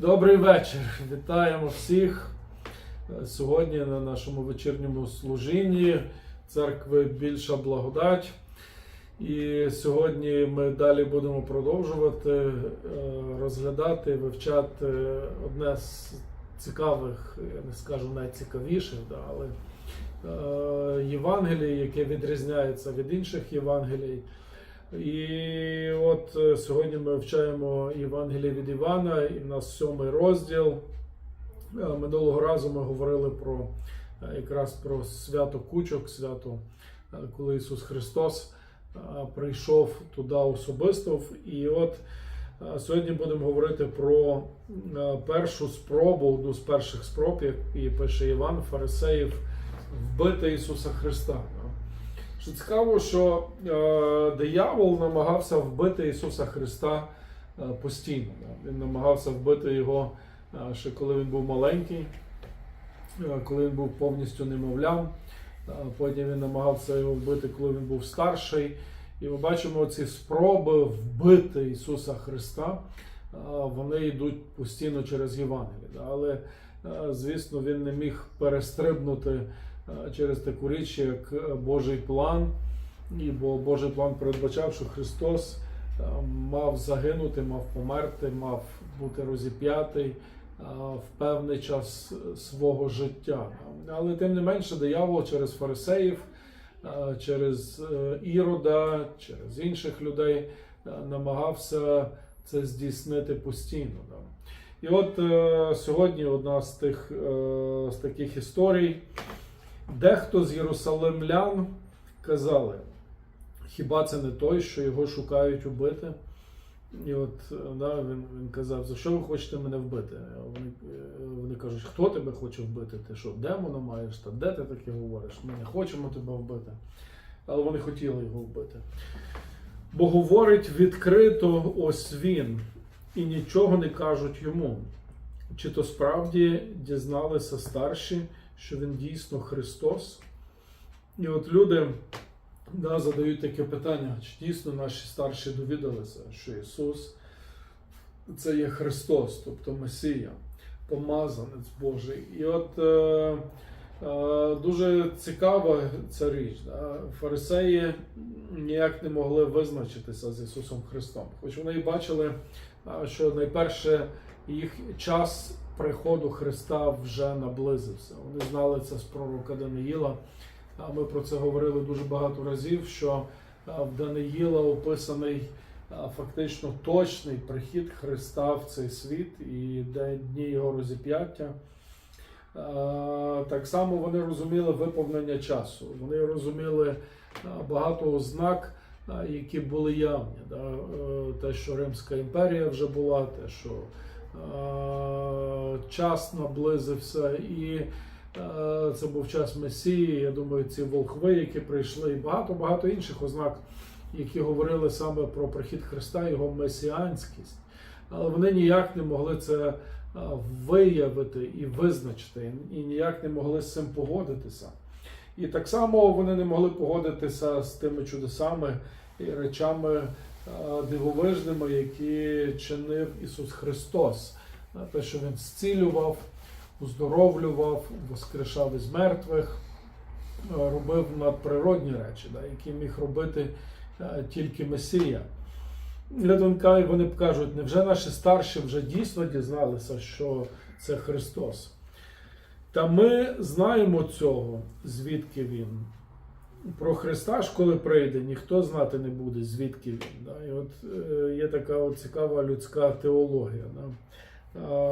Добрий вечір. Вітаємо всіх сьогодні на нашому вечірньому служінні церкви Більша благодать. І сьогодні ми далі будемо продовжувати е, розглядати, вивчати одне з цікавих, я не скажу найцікавіших, але е, Євангелій, яке відрізняється від інших Євангелій. І от е, сьогодні ми вивчаємо Євангеліє від Івана, і в нас сьомий розділ. Е, Минулого разу ми говорили про е, якраз про свято кучок, свято, коли Ісус Христос прийшов туди особисто. І от сьогодні будемо говорити про першу спробу, одну з перших спроб, як пише Іван, фарисеїв, вбити Ісуса Христа. Що цікаво, що е, диявол намагався вбити Ісуса Христа е, постійно. да. Він намагався вбити його е, ще коли він був маленький, е, коли він був повністю немовлям. Е, Потім він намагався його вбити, коли він був старший. І ми бачимо ці спроби вбити Ісуса Христа. е, Вони йдуть постійно через Євангеліє. Але, е, звісно, він не міг перестрибнути через таку річ, як е, Божий план. І бо Божий план передбачав, що Христос е, мав загинути, мав померти, мав бути розіп'ятий е, в певний час е, свого життя. Але тим не менше, диявол через фарисеїв, е, через е, Ірода, через інших людей е, намагався це здійснити постійно. І от е, сьогодні одна з тих е, з таких історій. Дехто з єрусалимлян казали, хіба це не той, що його шукають убити? І от да, він, він казав, за що ви хочете мене вбити? Вони, е, вони кажуть, хто тебе хоче вбити? Ти що, демона маєш? Та де ти таке говориш? Ми не хочемо тебе вбити. Але вони хотіли його вбити. Бо говорить відкрито ось він, і нічого не кажуть йому. Чи то справді дізналися старші, що він дійсно Христос? І от люди да, задають таке питання: чи дійсно наші старші довідалися, що Ісус це є Христос, тобто Месія, помазанець Божий. І от е, е, дуже цікава ця річ. Да? Фарисеї ніяк не могли визначитися з Ісусом Христом. Хоч вони бачили, що найперше їх час приходу Христа вже наблизився. Вони знали це з пророка Даниїла. Ми про це говорили дуже багато разів, що в Даниїла описаний фактично точний прихід Христа в цей світ і дні його розіп'яття. Так само вони розуміли виповнення часу. Вони розуміли багато ознак, які були явні. Е, Те, що Римська імперія вже була, те, що час наблизився, і е, це був час Месії. Я думаю, ці волхви, які прийшли, і багато-багато інших ознак, які говорили саме про прихід Христа, його месіанськість. Але вони ніяк не могли це виявити і визначити, і ніяк не могли з цим погодитися. І так само вони не могли погодитися з тими чудесами і речами дивовижними, які чинив Ісус Христос. Те, що Він зцілював, оздоровлював, воскрешав із мертвих, робив надприродні речі, які міг робити тільки Месія. Глядонка, і вони кажуть, невже наші старші вже дійсно дізналися, що це Христос? Та ми знаємо цього, звідки Він. Про Христа ж, коли прийде, ніхто знати не буде, звідки він. Да? І от е, є така от цікава людська теологія. Да?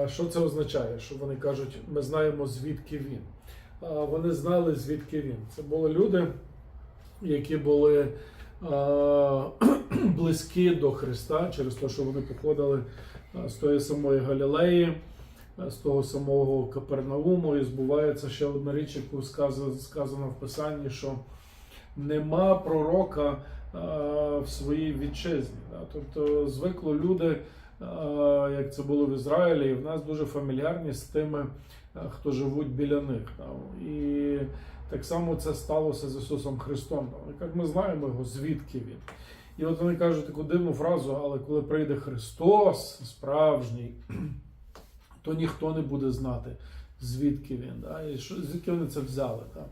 Що це означає? Що вони кажуть, ми знаємо, звідки він. Вони знали, звідки він. Це були люди, які були близькі до Христа через те, що вони походили з тої самої Галілеї, з того самого Капернауму. І збувається ще одна річ, яку сказано в Писанні, що нема пророка в своїй вітчизні. Тобто звикли люди, як це було в Ізраїлі, і в нас дуже фамільярні з тими, хто живуть біля них. І так само це сталося з Ісусом Христом. Як ми знаємо його, звідки він. І от вони кажуть таку дивну фразу, але коли прийде Христос, справжній, то ніхто не буде знати, звідки він, да? і що, звідки вони це взяли, да?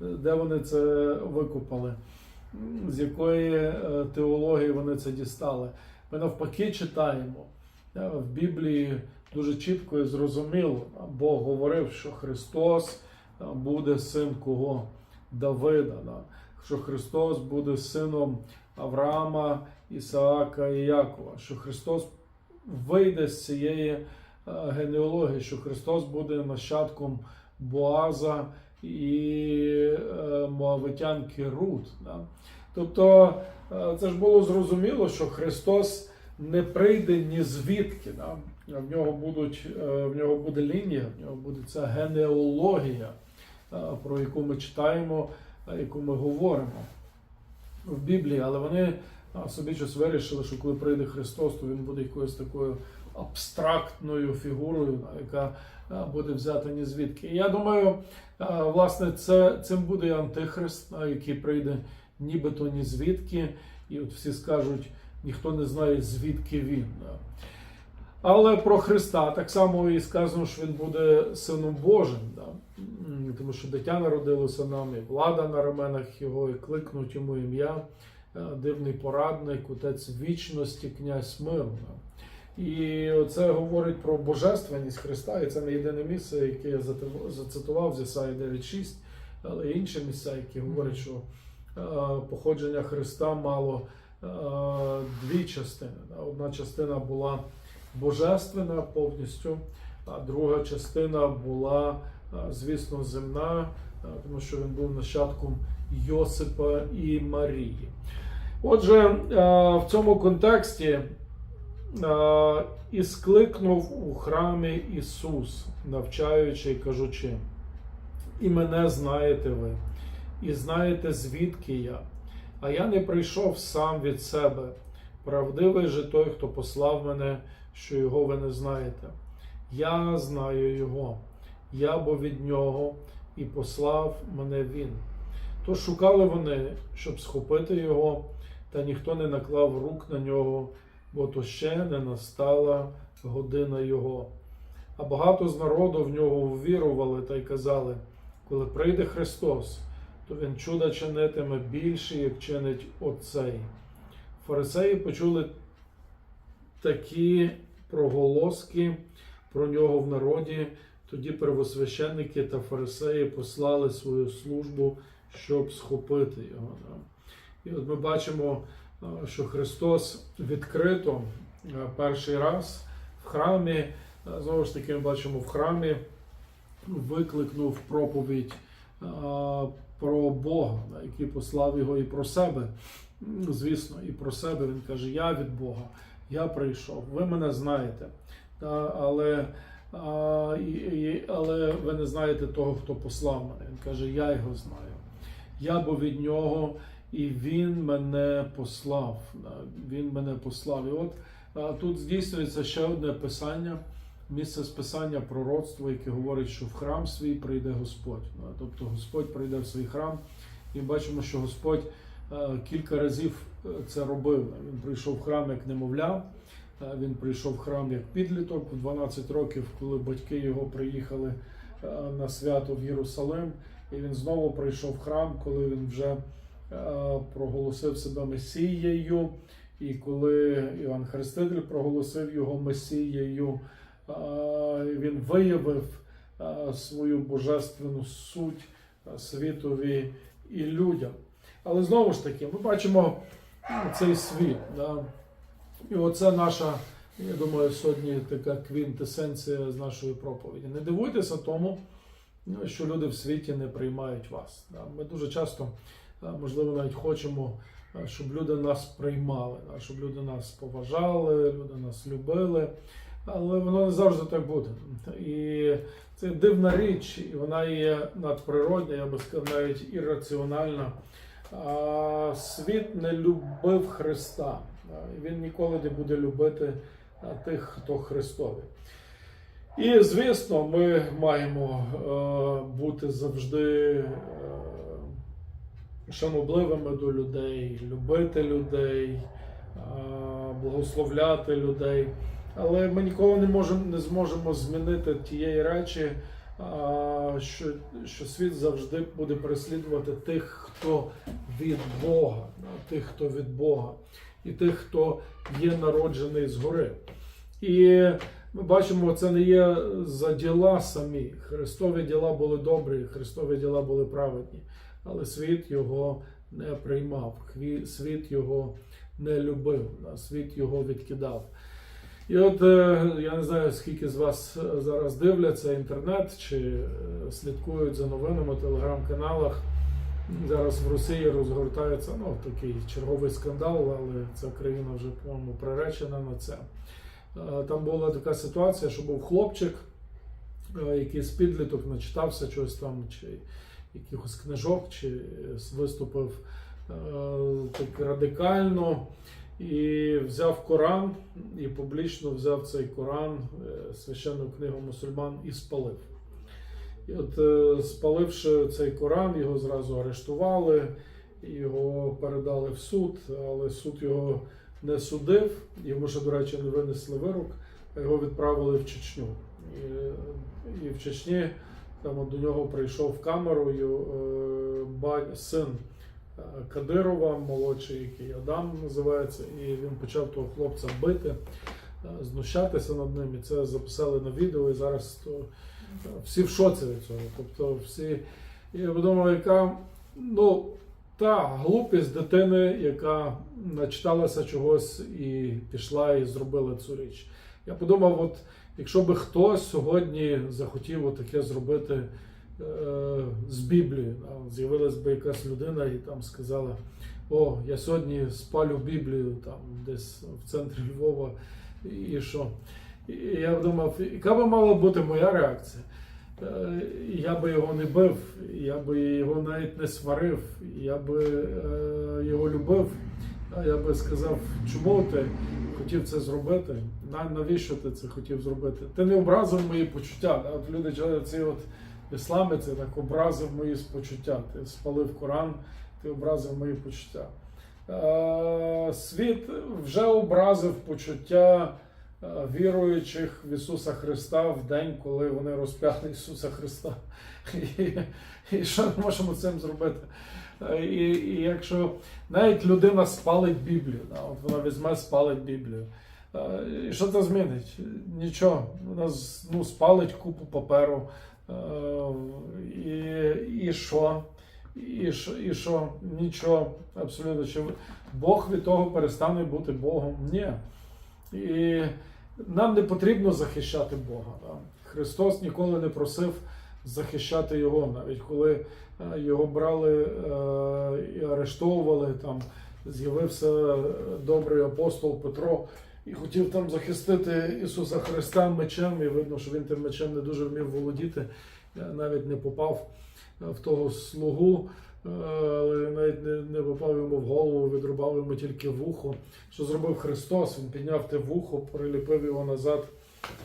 Де вони це викупали, з якої е, теології вони це дістали. Ми навпаки читаємо в Біблії дуже чітко і зрозуміло. Бог говорив, що Христос буде син кого? Давида. Да? Що Христос буде сином Авраама, Ісаака і Якова. Що Христос вийде з цієї е, генеалогії, що Христос буде нащадком Боаза і е, Моавитянки Рут. Да? Тобто е, це ж було зрозуміло, що Христос не прийде ні звідки. Да? В нього будуть е, в нього буде лінія, в нього буде ця генеалогія, е, про яку ми читаємо, яку ми говоримо в Біблії, але вони собі щось вирішили, що коли прийде Христос, то він буде якоюсь такою абстрактною фігурою, яка буде взята ні звідки. Я думаю, власне, це, цим буде Антихрист, а, який прийде нібито ні звідки, і от всі скажуть, ніхто не знає, звідки він. Але про Христа так само і сказано, що він буде сином Божим. Да? Тому що дитя народилося нам, і влада на раменах його, і кликнуть йому ім'я, е, дивний порадник, отець вічності, князь миру. Да? І це говорить про божественність Христа, і це не єдине місце, яке я зацитував з Ісаї 9.6, але інші місця, які говорять, що походження Христа мало дві частини. Одна частина була божественна повністю, а друга частина була, звісно, земна, тому що він був нащадком Йосипа і Марії. Отже, в цьому контексті і скликнув у храмі Ісус, навчаючи і кажучи, і мене знаєте ви, і знаєте, звідки я. А я не прийшов сам від себе. Правдивий же той, хто послав мене, що його ви не знаєте. Я знаю його, я бо від нього і послав мене він. То шукали вони, щоб схопити його, та ніхто не наклав рук на нього, бо то ще не настала година його. А багато з народу в нього ввірували та й казали, коли прийде Христос, то він чуда чинитиме більше, як чинить оцей. Фарисеї почули такі проголоски про нього в народі. Тоді первосвященники та фарисеї послали свою службу, щоб схопити його. І от ми бачимо, що Христос відкрито перший раз в храмі, знову ж таки, ми бачимо в храмі, викликнув проповідь про Бога, який послав його і про себе. Звісно, і про себе він каже: Я від Бога, я прийшов, ви мене знаєте. Але, але ви не знаєте того, хто послав мене. Він каже, я його знаю. Я бо від нього, і він мене послав. Він мене послав. І от тут здійснюється ще одне писання, місце списання пророцтва, яке говорить, що в храм свій прийде Господь. Тобто Господь прийде в свій храм, і бачимо, що Господь е, кілька разів е, це робив. Він прийшов в храм як немовля. Він прийшов в храм як підліток у 12 років, коли батьки його приїхали е, на свято в Єрусалим. І він знову прийшов в храм, коли він вже проголосив себе Месією. І коли Іван Хреститель проголосив його Месією, е, він виявив е, свою божественну суть е, світові і людям. Але знову ж таки, ми бачимо ну, цей світ. Да? І оце наша, я думаю, сьогодні така квінтесенція з нашої проповіді. Не дивуйтеся тому, що люди в світі не приймають вас. Ми дуже часто, можливо, навіть хочемо, щоб люди нас приймали, щоб люди нас поважали, люди нас любили. Але воно не завжди так буде. І це дивна річ, і вона є надприродня, я би сказав, навіть ірраціональна. Світ не любив Христа. Він ніколи не буде любити тих, хто Христові. І, звісно, ми маємо е, бути завжди е, шанобливими до людей, любити людей, е, благословляти людей. Але ми ніколи не можемо не зможемо змінити тієї речі, а, що, що світ завжди буде переслідувати тих, хто від Бога, тих, хто від Бога, і тих, хто є народжений згори. І ми бачимо, це не є за діла самі. Христові діла були добрі, Христові діла були праведні, але світ його не приймав, світ його не любив, світ його відкидав. І от е, я не знаю, скільки з вас зараз дивляться інтернет чи е, слідкують за новинами в телеграм-каналах. Зараз в Росії розгортається ну, такий черговий скандал, але ця країна вже, по-моєму, приречена на це. Е, Там була така ситуація, що був хлопчик, е, який з підліток начитався чогось там, чи якихось книжок, чи виступив е, так радикально і взяв Коран і публічно взяв цей Коран, священну книгу мусульман, і спалив. І от спаливши цей Коран, його зразу арештували, його передали в суд, але суд його не судив, йому ще, до речі, не винесли вирок, його відправили в Чечню. І, і в Чечні там до нього прийшов в камеру е, ба- син е, Кадирова, молодший, який Адам називається, і він почав того хлопця бити, е, знущатися над ним. І це записали на відео, і зараз то е, всі в шоці від цього. Тобто всі. Я подумав, яка ну, та глупість дитини, яка начиталася чогось і пішла і зробила цю річ. Я подумав, от якщо би хтось сьогодні захотів таке зробити е, з Біблії, з'явилась би якась людина і там сказала: О, я сьогодні спалю Біблію там десь в центрі Львова, і що? І я думав, яка би мала бути моя реакція? Я би його не бив, я би його навіть не сварив, я би е, його любив. Я би сказав, чому ти хотів це зробити? На- Навіщо ти це хотів зробити? Ти не образив мої почуття. От люди ці от ісламиці так образив мої почуття. Ти спалив Коран, ти образив мої почуття. Е, Світ вже образив почуття віруючих в Ісуса Христа в день, коли вони розп'яли Ісуса Христа. І, і що ми можемо цим зробити? Е, І, і якщо навіть людина спалить Біблію, от вона візьме, спалить Біблію. Е, І що це змінить? Нічого. Вона ну, спалить купу паперу. Е, І, і що? І що? І що? Нічого. Абсолютно. Чи Бог від того перестане бути Богом? Ні. І нам не потрібно захищати Бога. Христос ніколи не просив захищати Його, навіть коли е, його брали е, і арештовували, там з'явився добрий апостол Петро і хотів там захистити Ісуса Христа мечем, і видно, що він тим мечем не дуже вмів володіти, е, навіть не попав е, в того слугу. Е, Але навіть не, не попав йому в голову, відрубав йому тільки вухо. Що зробив Христос? Він підняв те вухо, приліпив його назад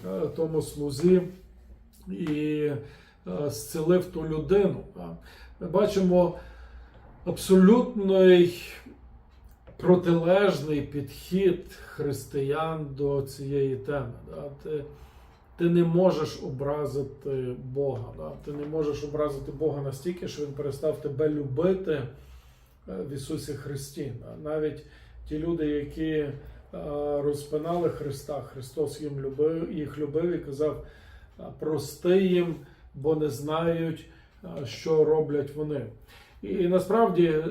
е, тому слузі і е, зцілив ту людину. Ми бачимо абсолютний протилежний підхід християн до цієї теми. Ти, не можеш образити Бога. Да. Ти не можеш образити Бога настільки, що Він перестав тебе любити е, в Ісусі Христі. Да. Навіть ті люди, які е, розпинали Христа, Христос їм любив, їх любив і казав, прости їм, бо не знають, що роблять вони. І насправді е,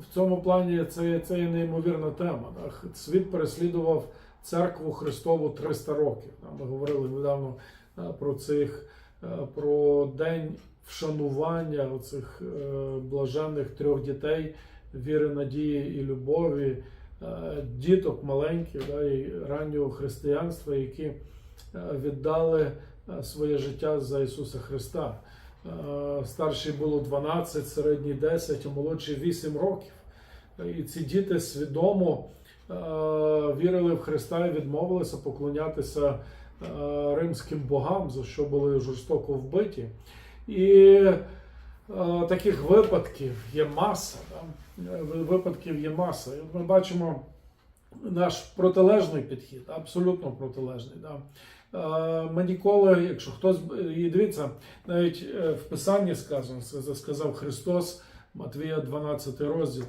в цьому плані це, це є неймовірна тема. Світ переслідував церкву Христову 300 років. Ми говорили недавно е, про цих е, про день вшанування оцих е, блаженних трьох дітей віри, надії і любові, діток маленьких і раннього християнства, які віддали своє життя за Ісуса Христа. Старший було 12, середній 10, а молодший 8 років. І ці діти свідомо вірили в Христа і відмовилися поклонятися е, римським богам, за що були жорстоко вбиті. І е, таких випадків є маса. Е, Випадків є маса. Ми бачимо наш протилежний підхід, абсолютно протилежний. Е, Ми ніколи, якщо хтось і дивіться, навіть е, в Писанні сказано, це сказав Христос, Матвія 12 розділ.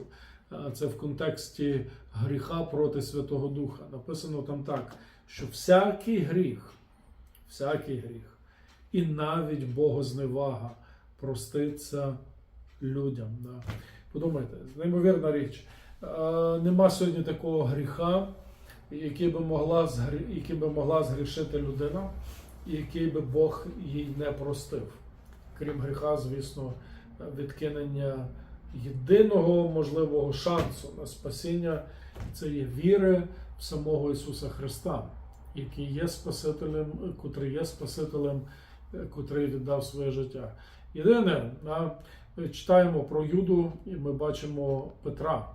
Е, Це в контексті гріха проти Святого Духа. Написано там так, що всякий гріх, всякий гріх, і навіть богозневага проститься людям. Да. Подумайте, неймовірна річ. Е, Нема сьогодні такого гріха, який би могла, який би могла згрішити людина, і який би Бог їй не простив. Крім гріха, звісно, відкинення єдиного можливого шансу на спасіння це є віри в самого Ісуса Христа, який є Спасителем, котрий є Спасителем, е, котрий віддав своє життя. Єдине, читаємо про Юду, і ми бачимо Петра.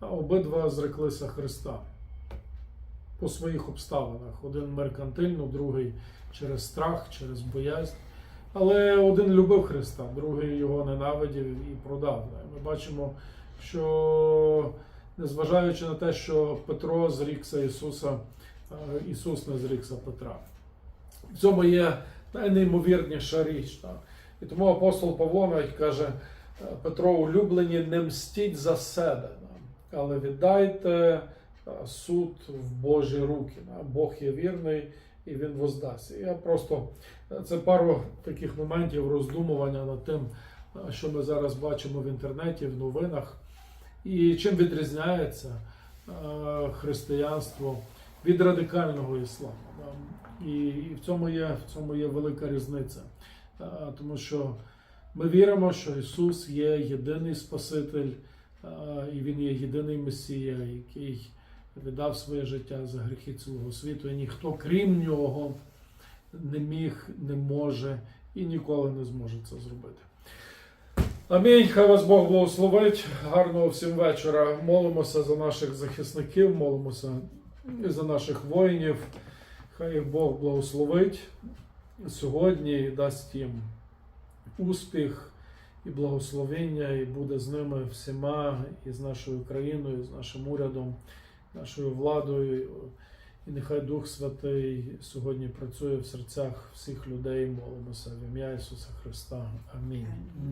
Обидва зреклися Христа по своїх обставинах. Один меркантильно, другий через страх, через боязнь. Але один любив Христа, другий його ненавидів і продав. Ми бачимо, що незважаючи на те, що Петро зрікся Ісуса, е, Ісус не зрікся Петра. В цьому є найнеймовірніша річ. Так? І тому апостол Павло навіть каже, е, Петро улюблені, не мстіть за себе, але віддайте е, суд в Божі руки. Бог є вірний і він воздасть. Я просто це пару таких моментів роздумування над тим, що ми зараз бачимо в інтернеті, в новинах, і чим відрізняється е, християнство від радикального ісламу. І, в цьому є в цьому є велика різниця. Е, Тому що ми віримо, що Ісус є єдиний Спаситель, е, і Він є єдиний Месія, який віддав своє життя за гріхи цілого світу, і ніхто, крім нього, не міг, не може і ніколи не зможе це зробити. Амінь. Хай вас Бог благословить. Гарного всім вечора. Молимося за наших захисників, молимося і за наших воїнів. Хай їх Бог благословить сьогодні і дасть їм успіх і благословення, і буде з ними всіма, і з нашою країною, і з нашим урядом, нашою владою. І нехай Дух Святий сьогодні працює в серцях всіх людей. Молимося в ім'я Ісуса Христа. Амінь.